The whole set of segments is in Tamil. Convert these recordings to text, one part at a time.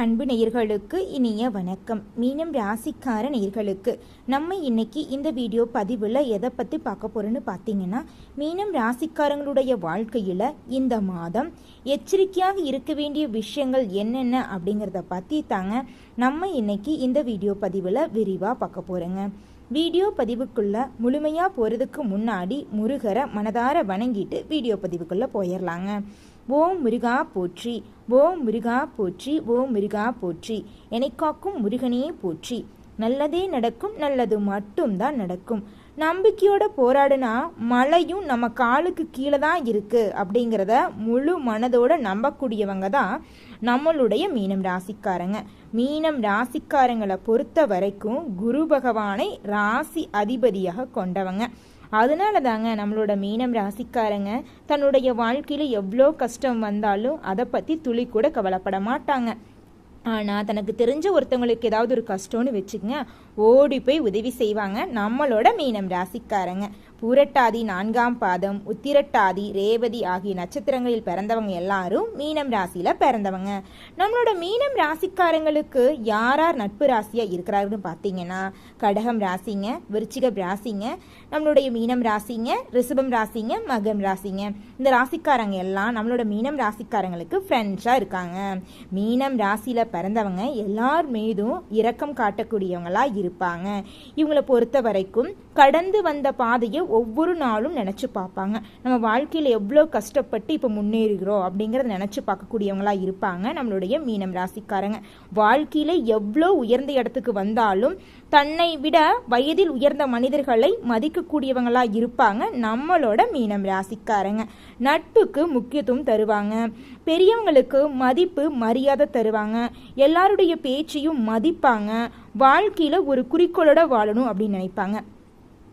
அன்பு நேயர்களுக்கு இனிய வணக்கம். மீனம் ராசிக்கார நேயர்களுக்கு நம்ம இன்னைக்கு இந்த வீடியோ பதிவில் எதை பற்றி பார்க்க போகிறோன்னு பார்த்தீங்கன்னா மீனம் ராசிக்காரங்களுடைய வாழ்க்கையில் இந்த மாதம் எச்சரிக்கையாக இருக்க வேண்டிய விஷயங்கள் என்னென்ன அப்படிங்கிறத பற்றி தாங்க நம்ம இன்னைக்கு இந்த வீடியோ பதிவில் விரிவாக பார்க்க போகிறோங்க வீடியோ பதிவுக்குள்ள முழுமையாக போகிறதுக்கு முன்னாடி முருகரை மனதார வணங்கிட்டு வீடியோ பதிவுக்குள்ளே போயிடலாங்க ஓம் முருகா போற்றி ஓம் முருகா போற்றி ஓம் முருகா போற்றி. என்னை காக்கும் முருகனே போற்றி. நல்லதே நடக்கும் நல்லது மட்டும்தான் நடக்கும். நம்பிக்கையோட போராடுனா மழையும் நம்ம காலுக்கு கீழே தான் இருக்குது அப்படிங்கிறத முழு மனதோட நம்பக்கூடியவங்க தான் நம்மளுடைய மீனம் ராசிக்காரங்க. மீனம் ராசிக்காரங்களை பொறுத்த வரைக்கும் குரு பகவானை ராசி அதிபதியாக கொண்டவங்க. அதனால தாங்க நம்மளோட மீனம் ராசிக்காரங்க தன்னுடைய வாழ்க்கையில் எவ்வளோ கஷ்டம் வந்தாலும் அதை பற்றி துளி கூட கவலைப்பட மாட்டாங்க. ஆனால் தனக்கு தெரிஞ்ச ஒருத்தவங்களுக்கு ஏதாவது ஒரு கஷ்டம்னு வச்சுக்கங்க ஓடி போய் உதவி செய்வாங்க நம்மளோட மீனம் ராசிக்காரங்க. பூரட்டாதி நான்காம் பாதம் உத்திரட்டாதி ரேவதி ஆகிய நட்சத்திரங்களில் பிறந்தவங்க எல்லாரும் மீனம் ராசியில் பிறந்தவங்க. நம்மளோட மீனம் ராசிக்காரங்களுக்கு யார் யார் நட்பு ராசியாக இருக்கிறாருன்னு பார்த்தீங்கன்னா கடகம் ராசிங்க விருச்சிக ராசிங்க நம்மளுடைய மீனம் ராசிங்க ரிஷபம் ராசிங்க மகம் ராசிங்க. இந்த ராசிக்காரங்க எல்லாம் நம்மளோட மீனம் ராசிக்காரங்களுக்கு ஃப்ரெண்ட்ஸாக இருக்காங்க. மீனம் ராசியில் பிறந்தவங்க எல்லார் மீதும் இரக்கம் காட்டக்கூடியவங்களாக இருப்பாங்க. இவங்களை பொறுத்த வரைக்கும் கடந்து வந்த பாதையை ஒவ்வொரு நாளும் நினச்சி பார்ப்பாங்க. நம்ம வாழ்க்கையில் எவ்வளோ கஷ்டப்பட்டு இப்போ முன்னேறுகிறோம் அப்படிங்கிறத நினச்சி பார்க்கக்கூடியவங்களா இருப்பாங்க. நம்மளுடைய மீனம் ராசிக்காரங்க. வாழ்க்கையில் எவ்வளோ உயர்ந்த இடத்துக்கு வந்தாலும் தன்னை விட வயதில் உயர்ந்த மனிதர்களை மதிக்கக்கூடியவங்களா இருப்பாங்க. நம்மளோட மீனம் ராசிக்காரங்க. நட்புக்கு முக்கியத்துவம் தருவாங்க. பெரியவங்களுக்கு மதிப்பு மரியாதை தருவாங்க. எல்லாருடைய பேச்சையும் மதிப்பாங்க. வாழ்க்கையில் ஒரு குறிக்கோளோட வாழணும் அப்படின்னு நினைப்பாங்க.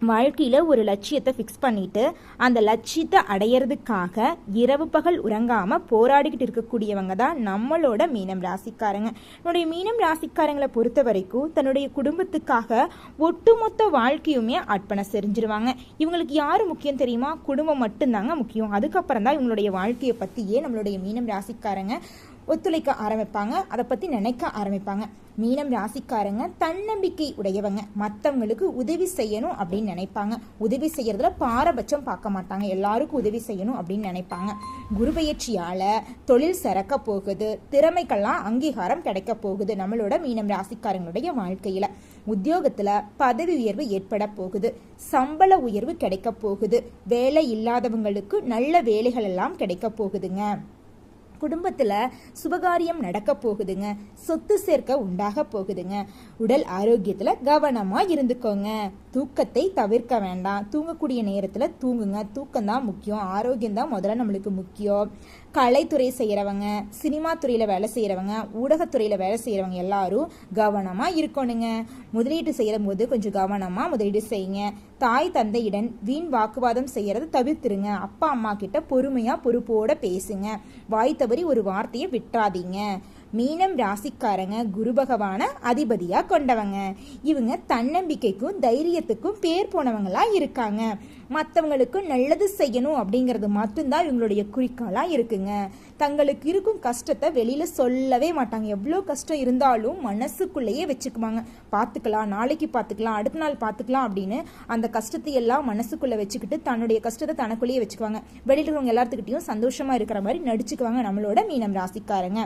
வாழ்க்கையில் ஒரு லட்சியத்தை ஃபிக்ஸ் பண்ணிட்டு அந்த லட்சியத்தை அடையிறதுக்காக இரவு பகல் உறங்காமல் போராடிக்கிட்டு இருக்கக்கூடியவங்க தான் நம்மளோட மீனம் ராசிக்காரங்க. என்னுடைய மீனம் ராசிக்காரங்களை பொறுத்த வரைக்கும் தன்னுடைய குடும்பத்துக்காக ஒட்டுமொத்த வாழ்க்கையுமே அர்ப்பணை செஞ்சிருவாங்க இவங்களுக்கு யார் முக்கியம் தெரியுமா? குடும்பம் மட்டும்தாங்க முக்கியம். அதுக்கப்புறம் தான் இவங்களுடைய வாழ்க்கையை பற்றியே நம்மளுடைய மீனம் ராசிக்காரங்க ஒத்துழைக்க ஆரம்பிப்பாங்க. அதை பற்றி நினைக்க ஆரம்பிப்பாங்க. மீனம் ராசிக்காரங்க தன்னம்பிக்கை உடையவங்க. மற்றவங்களுக்கு உதவி செய்யணும் அப்படின்னு நினைப்பாங்க. உதவி செய்யறதுல பாரபட்சம் பார்க்க மாட்டாங்க. எல்லாருக்கும் உதவி செய்யணும் அப்படின்னு நினைப்பாங்க. குருபயிற்சியால் தொழில் சிறக்க போகுது. திறமைக்கெல்லாம் அங்கீகாரம் கிடைக்க போகுது நம்மளோட மீனம் ராசிக்காரங்களுடைய வாழ்க்கையில். உத்தியோகத்தில் பதவி உயர்வு ஏற்பட போகுது. சம்பள உயர்வு கிடைக்க போகுது. வேலை இல்லாதவங்களுக்கு நல்ல வேலைகள் எல்லாம் கிடைக்க போகுதுங்க. குடும்பத்தில் சுபகாரியம் நடக்க போகுதுங்க. சொத்து சேர்க்க உண்டாக போகுதுங்க. உடல் ஆரோக்கியத்தில் கவனமாக இருந்துக்கோங்க. தூக்கத்தை தவிர்க்க வேண்டாம். தூங்கக்கூடிய நேரத்தில் தூங்குங்க. தூக்கம் தான் முக்கியம். ஆரோக்கியம் தான் முதல்ல நம்மளுக்கு முக்கியம். கலைத்துறை செய்கிறவங்க சினிமா துறையில் வேலை செய்கிறவங்க ஊடகத்துறையில் வேலை செய்கிறவங்க எல்லாரும் கவனமாக இருக்கணுங்க. முதலீட்டு செய்கிற போது கொஞ்சம் கவனமாக முதலீடு செய்யுங்க. தாய் தந்தையுடன் வீண் வாக்குவாதம் செய்யறத தவிர்த்துருங்க. அப்பா அம்மா கிட்ட பொறுமையாக பொறுப்போட பேசுங்க. வாய் தவறி ஒரு வார்த்தையை விட்டுறாதீங்க மீனம் ராசிக்காரங்க குரு பகவான அதிபதியா கொண்டவங்க. இவங்க தன்னம்பிக்கைக்கும் தைரியத்துக்கும் பேர் போனவங்களா இருக்காங்க. மற்றவங்களுக்கு நல்லது செய்யணும் அப்படிங்கிறது மட்டும்தான் இவங்களுடைய குறிக்கோளா இருக்குங்க. தங்களுக்கு இருக்கும் கஷ்டத்தை வெளியில சொல்லவே மாட்டாங்க. எவ்வளோ கஷ்டம் இருந்தாலும் மனசுக்குள்ளேயே வச்சுக்குவாங்க. பார்த்துக்கலாம் நாளைக்கு பார்த்துக்கலாம் அடுத்த நாள் பார்த்துக்கலாம் அப்படின்னு அந்த கஷ்டத்தை எல்லாம் மனசுக்குள்ள வச்சுக்கிட்டு தன்னுடைய கஷ்டத்தை தனக்குள்ளேயே வச்சுக்குவாங்க. வெளியில இருக்கிறவங்க எல்லாத்துக்கிட்டையும் சந்தோஷமா இருக்கிற மாதிரி நடிச்சுக்குவாங்க நம்மளோட மீனம் ராசிக்காரங்க.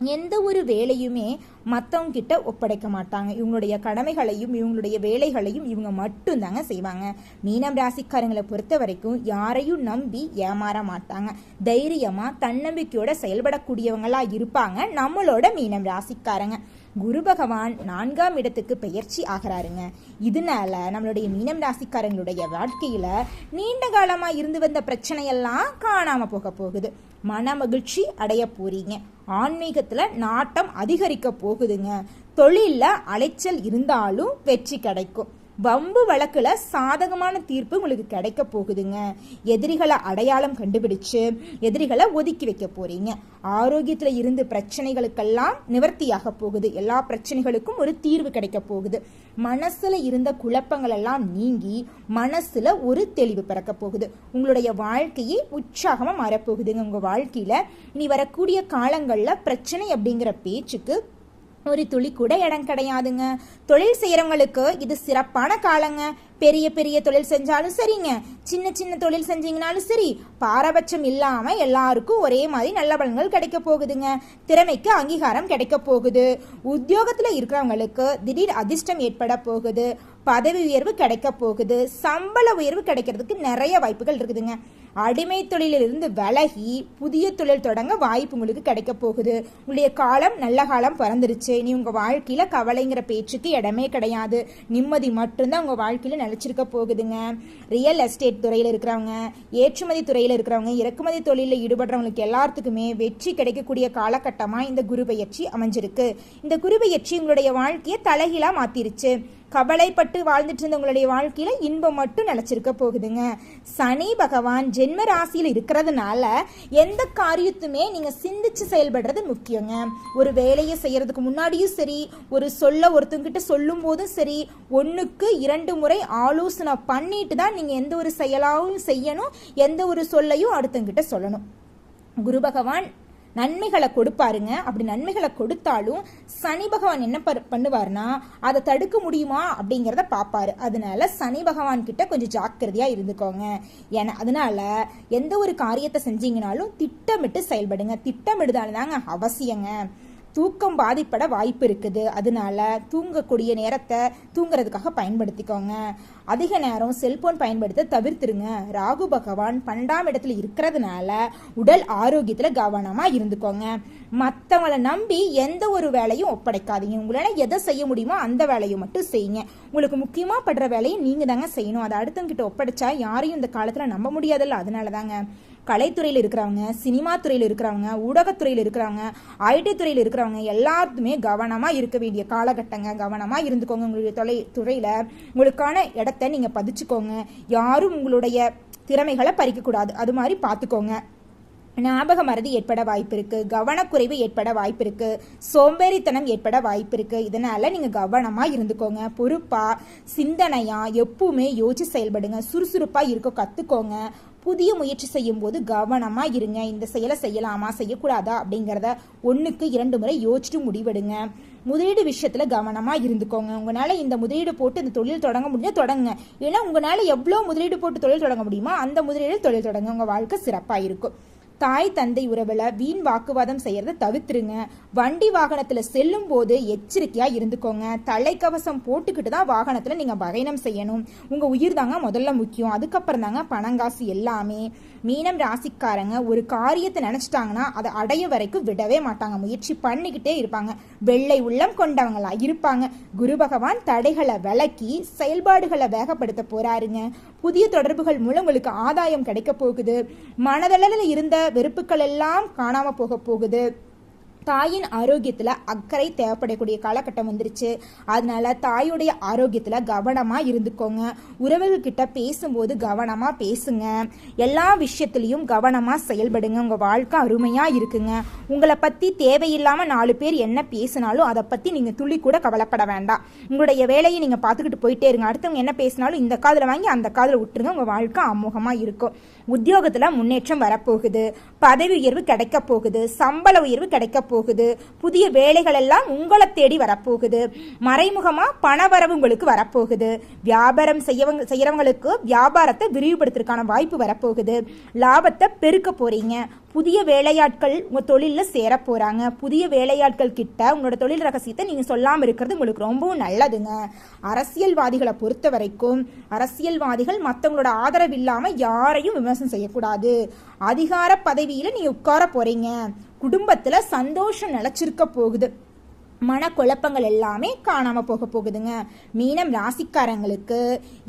எந்த ஒரு வேலையுமே மற்றவங்க கிட்ட ஒப்படைக்க மாட்டாங்க. இவங்களுடைய கடமைகளையும் இவங்களுடைய வேலைகளையும் இவங்க மட்டும்தாங்க செய்வாங்க. மீனம் ராசிக்காரங்களை பொறுத்த வரைக்கும் யாரையும் நம்பி ஏமாற மாட்டாங்க. தைரியமா தன்னம்பிக்கையோட செயல்படக்கூடியவங்களா இருப்பாங்க நம்மளோட மீனம் ராசிக்காரங்க. குரு பகவான் நான்காம் இடத்துக்கு பெயர்ச்சி ஆகிறாருங்க. இதனால நம்மளுடைய மீனம் ராசிக்காரங்களுடைய வாழ்க்கையில நீண்ட காலமா இருந்து வந்த பிரச்சனையெல்லாம் காணாம போக போகுது. மன மகிழ்ச்சி அடைய போறீங்க. ஆன்மீகத்தில் நாட்டம் அதிகரிக்க போகுதுங்க. தொழிலில் அலைச்சல் இருந்தாலும் வெற்றி கிடைக்கும். வம்பு வழக்கில் சாதகமான தீர்ப்பு உங்களுக்கு கிடைக்க போகுதுங்க. எதிரிகளை அடையாளம் கண்டுபிடிச்சு எதிரிகளை ஒதுக்கி வைக்க போறீங்க. ஆரோக்கியத்தில் இருந்து பிரச்சனைகளுக்கெல்லாம் நிவர்த்தியாக போகுது. எல்லா பிரச்சனைகளுக்கும் ஒரு தீர்வு கிடைக்க போகுது. மனசில் இருந்த குழப்பங்கள் எல்லாம் நீங்கி மனசில் ஒரு தெளிவு பிறக்க போகுது. உங்களுடைய வாழ்க்கையே உற்சாகமாக மாறப்போகுதுங்க உங்கள் வாழ்க்கையில். இனி வரக்கூடிய காலங்களில் பிரச்சனை அப்படிங்கிற பேச்சுக்கு ஒரு துளி கூட இடம் கிடையாதுங்க. தொழில் செய்கிறவங்களுக்கு இது சிறப்பான காலங்க. பெரிய பெரிய தொழில் செஞ்சாலும் சரிங்க. சின்ன சின்ன தொழில் செஞ்சீங்கனாலும் சரி பாரபட்சம் இல்லாமல் எல்லாருக்கும் ஒரே மாதிரி நல்ல பலன்கள் கிடைக்க போகுதுங்க. திறமைக்கு அங்கீகாரம் கிடைக்க போகுது. உத்தியோகத்தில் இருக்கிறவங்களுக்கு திடீர் அதிர்ஷ்டம் ஏற்பட போகுது. பதவி உயர்வு கிடைக்க போகுது. சம்பள உயர்வு கிடைக்கிறதுக்கு நிறைய வாய்ப்புகள் இருக்குதுங்க. அடிமை தொழிலிலிருந்து விலகி புதிய தொழில் தொடங்க வாய்ப்பு உங்களுக்கு கிடைக்க போகுது. உங்களுடைய காலம் நல்ல காலம் பிறந்துருச்சு. நீ உங்க வாழ்க்கையில கவலைங்கிற பேச்சுக்கு இடமே கிடையாது. நிம்மதி மட்டும்தான் உங்க வாழ்க்கையில நிலச்சிருக்க போகுதுங்க. ரியல் எஸ்டேட் துறையில இருக்கிறவங்க ஏற்றுமதி துறையில இருக்கிறவங்க இறக்குமதி தொழிலில் ஈடுபடுறவங்களுக்கு எல்லாத்துக்குமே வெற்றி கிடைக்கக்கூடிய காலகட்டமா இந்த குரு பயிற்சி அமைஞ்சிருக்கு. இந்த குரு பயிற்சி உங்களுடைய வாழ்க்கையை தலைகீழா மாத்திருச்சு. கவலைப்பட்டு வாழ்ந்துட்டு இருந்த உங்களுடைய வாழ்க்கையில இன்பம் மட்டும் நிலைச்சிருக்க போகுதுங்க. சனி பகவான் ஜென்ம ராசியில் இருக்கிறதுனால எந்த காரியத்துமே நீங்க சிந்திச்சு செயல்படுறது முக்கியங்க. ஒரு வேலையை செய்யறதுக்கு முன்னாடியும் சரி ஒரு சொல்ல ஒருத்தங்கிட்ட சொல்லும் போதும் சரி ஒன்றுக்கு இரண்டு முறை ஆலோசனை பண்ணிட்டு தான் நீங்க எந்த ஒரு செயலாகவும் செய்யணும் எந்த ஒரு சொல்லையும் அடுத்தங்கிட்ட சொல்லணும். குரு பகவான் நன்மைகளை கொடுப்பாருங்க. அப்படி நன்மைகளை கொடுத்தாலும் சனி பகவான் என்ன பண்ணுவார்னா அதை தடுக்க முடியுமா அப்படிங்கிறத பார்ப்பாரு அதனால சனி பகவான் கிட்ட கொஞ்சம் ஜாக்கிரதையா இருந்துக்கோங்க. ஏன்னா அதனால எந்த ஒரு காரியத்தை செஞ்சீங்கனாலும் திட்டமிட்டு செயல்படுங்க. திட்டமிடுதால் தாங்க அவசியங்க. தூக்கம் பாதிப்பட வாய்ப்பு இருக்குது. அதனால தூங்கக்கூடிய நேரத்தை தூங்குறதுக்காக பயன்படுத்திக்கோங்க. அதிக நேரம் செல்போன் பயன்படுத்த தவிர்த்துருங்க. ராகு பகவான் பன்னெண்டாம் இடத்துல இருக்கிறதுனால உடல் ஆரோக்கியத்தில் கவனமாக இருந்துக்கோங்க. மற்றவங்களை நம்பி எந்த ஒரு வேலையும் ஒப்படைக்காதீங்க. உங்களால் எதை செய்ய முடியுமோ அந்த வேலையை மட்டும் செய்யுங்க. உங்களுக்கு முக்கியமாக படுற வேலையை நீங்கள் தாங்க செய்யணும். அதை அடுத்தவங்கிட்ட ஒப்படைச்சா யாரையும் இந்த காலத்தில் நம்ப முடியாதல்ல. அதனால தாங்க கலைத்துறையில் இருக்கிறவங்க சினிமா துறையில் இருக்கிறவங்க ஊடகத்துறையில் இருக்கிறவங்க ஐடி துறையில் இருக்கிறவங்க எல்லாத்துமே கவனமாக இருக்க வேண்டிய காலகட்டங்க. கவனமாக இருந்துக்கோங்க உங்களுடைய தொலை துறையில். உங்களுக்கான இடத்த நீங்கள் பதிச்சுக்கோங்க. யாரும் உங்களுடைய திறமைகளை பறிக்கக்கூடாது. அது மாதிரி பார்த்துக்கோங்க. ஞாபக மறதி ஏற்பட வாய்ப்பு கவனக்குறைவு ஏற்பட வாய்ப்பு சோம்பேறித்தனம் ஏற்பட வாய்ப்பு இருக்கு இதனால நீங்க கவனமா இருந்துக்கோங்க பொறுப்பா சிந்தனையா எப்பவுமே யோசிச்சு செயல்படுங்க சுறுசுறுப்பா இருக்க கத்துக்கோங்க. புதிய முயற்சி செய்யும் போது கவனமா இருங்க இந்த செயலை செய்யலாமா செய்யக்கூடாதா அப்படிங்கிறத ஒன்றுக்கு இரண்டு முறை யோசிச்சுட்டு முடிவெடுங்க. முதலீடு விஷயத்துல கவனமா இருந்துக்கோங்க. உங்களால இந்த முதலீடு போட்டு இந்த தொழில் தொடங்க முடியும் தொடங்குங்க. ஏன்னா உங்களால எவ்வளவு முதலீடு போட்டு தொழில் தொடங்க முடியுமோ அந்த முதலீடு தொழில் தொடங்க உங்க வாழ்க்கை சிறப்பா இருக்கும். தாய் தந்தை உறவுல வீண் வாக்குவாதம் செய்யறத தவிர்த்துருங்க. வண்டி வாகனத்துல செல்லும் போது எச்சரிக்கையா இருந்துக்கோங்க. தலைக்கவசம் போட்டுக்கிட்டு தான் வாகனத்துல நீங்க பயணம் செய்யணும். உங்க உயிர் தாங்க முதல்ல முக்கியம். அதுக்கப்புறம் தாங்க பணங்காசு எல்லாமே. மீனம் ராசிக்காரங்க ஒரு காரியத்தை நினச்சிட்டாங்கன்னா அதை அடைய வரைக்கும் விடவே மாட்டாங்க. முயற்சி பண்ணிக்கிட்டே இருப்பாங்க. வெள்ளை உள்ளம் கொண்டவங்களா இருப்பாங்க. குரு பகவான் தடைகளை விலக்கி செயல்பாடுகளை வேகப்படுத்த போறாருங்க. புதிய தொடர்புகள் மூலம் உங்களுக்கு ஆதாயம் கிடைக்க போகுது. மனதளவில் இருந்த வெறுப்புகள் எல்லாம் காணாம போக போகுது. தாயின் ஆரோக்கியத்தில் அக்கறை தேவைப்படக்கூடிய காலகட்டம் வந்துருச்சு. அதனால தாயுடைய ஆரோக்கியத்தில் கவனமாக இருந்துக்கோங்க. உறவுகள்கிட்ட பேசும்போது கவனமாக பேசுங்க. எல்லா விஷயத்துலையும் கவனமாக செயல்படுங்க. உங்கள் வாழ்க்கை அருமையாக இருக்குங்க. உங்களை பற்றி தேவையில்லாமல் நாலு பேர் என்ன பேசினாலும் அதை பற்றி நீங்கள் துளி கூட கவலைப்பட வேண்டாம். உங்களுடைய வேலையை நீங்கள் பார்த்துக்கிட்டு போயிட்டே இருங்க. அடுத்தவங்க என்ன பேசினாலும் இந்த காதில் வாங்கி அந்த காதில் விட்டுருங்க. உங்கள் வாழ்க்கை அமோகமாக இருக்கும். உத்தியோகத்தில் முன்னேற்றம் வரப்போகுது. பதவி உயர்வு கிடைக்க போகுது. சம்பள உயர்வு கிடைக்க போகுது புதிய வேலைகள் எல்லாம் உங்களை தேடி வரப்போகுது. மறைமுகமா பணவரவு உங்களுக்கு வரப்போகுது. வியாபாரம் செய்யவங்க செய்யறவங்களுக்கு வியாபாரத்தை விரிவுபடுத்துறதுக்கான வாய்ப்பு வரப்போகுது. லாபத்தை பெருக்க போறீங்க. புதிய வேலையாட்கள் உங்க தொழிலில் சேர போறாங்க. புதிய வேலையாட்கள் கிட்ட உங்களோட தொழில் ரகசியத்தை நீங்க சொல்லாம இருக்கிறது உங்களுக்கு ரொம்பவும் நல்லதுங்க. அரசியல்வாதிகளை பொறுத்த வரைக்கும் அரசியல்வாதிகள் மற்றவங்களோட ஆதரவு இல்லாம யாரையும் விமர்சனம் செய்யக்கூடாது. அதிகார பதவியில நீங்க உட்கார போறீங்க. குடும்பத்தில் சந்தோஷம் நிலச்சிருக்க போகுது. மனக்குழப்பங்கள் எல்லாமே காணாமல் போக போகுதுங்க. மீனம் ராசிக்காரங்களுக்கு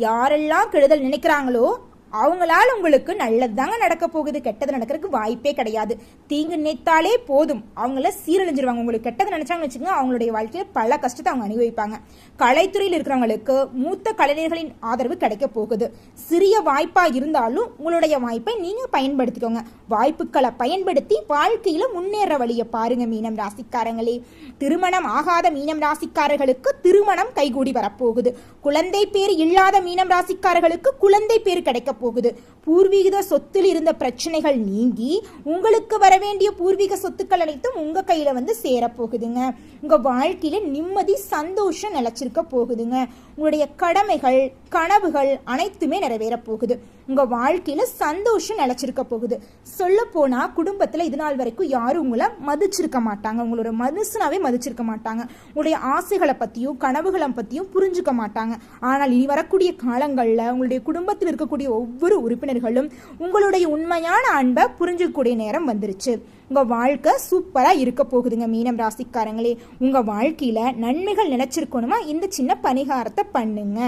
யாரெல்லாம் கெடுதல் நினைக்கிறாங்களோ அவங்களால உங்களுக்கு நல்லது தாங்க நடக்க போகுது கெட்டது நடக்கிறதுக்கு வாய்ப்பே கிடையாது. தீங்கு நினைத்தாலே போதும். அவங்கள சீரழிஞ்சிருவாங்க. உங்களுக்கு கெட்டது நினைச்சாங்கன்னு வச்சுக்கோங்க அவங்களுடைய வாழ்க்கையில் பல கஷ்டத்தை அவங்க அனுபவிப்பாங்க. கலைத்துறையில் இருக்கிறவங்களுக்கு மூத்த கலைஞர்களின் ஆதரவு கிடைக்க போகுது. சிறிய வாய்ப்பாக இருந்தாலும் உங்களுடைய வாய்ப்பை நீங்கள் பயன்படுத்திக்கோங்க. வாய்ப்புகளை பயன்படுத்தி வாழ்க்கையில் முன்னேற வழியை பாருங்க மீனம் ராசிக்காரங்களே. திருமணம் ஆகாத மீனம் ராசிக்காரர்களுக்கு திருமணம் கைகூடி வரப்போகுது. குழந்தை பேர் இல்லாத மீனம் ராசிக்காரர்களுக்கு குழந்தை பேர் கிடைக்க போகுது. பூர்வீக சொத்தில் இருந்த பிரச்சனைகள் நீங்கி உங்களுக்கு வர வேண்டிய பூர்வீக சொத்துக்கள் அனைத்தும் உங்க கையில வந்து சேரப்போகுதுங்க. உங்க வாழ்க்கையில நிம்மதி சந்தோஷம் நிலைச்சிருக்க போகுதுங்க. உங்களுடைய கடமைகள் கனவுகள் அனைத்துமே நிறைவேற போகுது. உங்க வாழ்க்கையில சந்தோஷம் நிலைச்சிருக்க போகுது. சொல்ல போனா குடும்பத்துல இது நாள் வரைக்கும் யாரும் உங்களை மதிச்சிருக்க மாட்டாங்க. உங்களோட மனுஷனாவே மதிச்சிருக்க மாட்டாங்க. உங்களுடைய ஆசைகளை பத்தியும் கனவுகளை பத்தியும் புரிஞ்சுக்க மாட்டாங்க. ஆனால் இனி வரக்கூடிய காலங்கள்ல உங்களுடைய குடும்பத்தில் இருக்கக்கூடிய ஒவ்வொரு ஒவ்வொரு உறுப்பினர்களும் உங்களுடைய உண்மையான அன்பை புரிஞ்சுக்கக்கூடிய நேரம் வந்துருச்சு. உங்க வாழ்க்கை சூப்பரா இருக்க போகுதுங்க மீனம் ராசிக்காரங்களே. உங்க வாழ்க்கையில நன்மைகள் நினைச்சிருக்கணுமா? இந்த சின்ன பணிகாரத்தை பண்ணுங்க.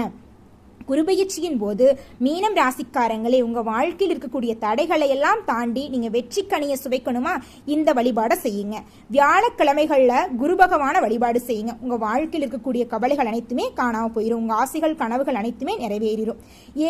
குருபெயர்ச்சியின் போது மீனம் ராசிக்காரங்களே உங்கள் வாழ்க்கையில் இருக்கக்கூடிய தடைகளை எல்லாம் தாண்டி நீங்கள் வெற்றி கனியை சுவைக்கணுமா? இந்த வழிபாடை செய்யுங்க. வியாழக்கிழமைகளில் குரு பகவான வழிபாடு செய்யுங்க. உங்கள் வாழ்க்கையில் இருக்கக்கூடிய கவலைகள் அனைத்துமே காணாமல் போயிடும் உங்கள் ஆசைகள் கனவுகள் அனைத்துமே நிறைவேறிடும்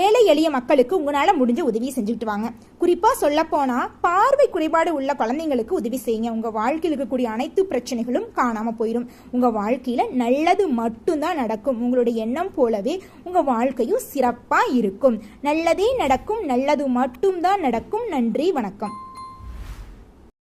ஏழை எளிய மக்களுக்கு உங்களால் முடிஞ்ச உதவியை செஞ்சுக்கிட்டு வாங்க. குறிப்பாக சொல்லப்போனால் பார்வை குறைபாடு உள்ள குழந்தைங்களுக்கு உதவி செய்யுங்க. உங்கள் வாழ்க்கையில் இருக்கக்கூடிய அனைத்து பிரச்சனைகளும் காணாமல் போயிடும் உங்கள் வாழ்க்கையில் நல்லது மட்டும்தான் நடக்கும். உங்களுடைய எண்ணம் போலவே உங்கள் வாழ்க்கையும் சிறப்பா இருக்கும். நல்லதே நடக்கும் நல்லது மட்டும்தான் நடக்கும். நன்றி வணக்கம்.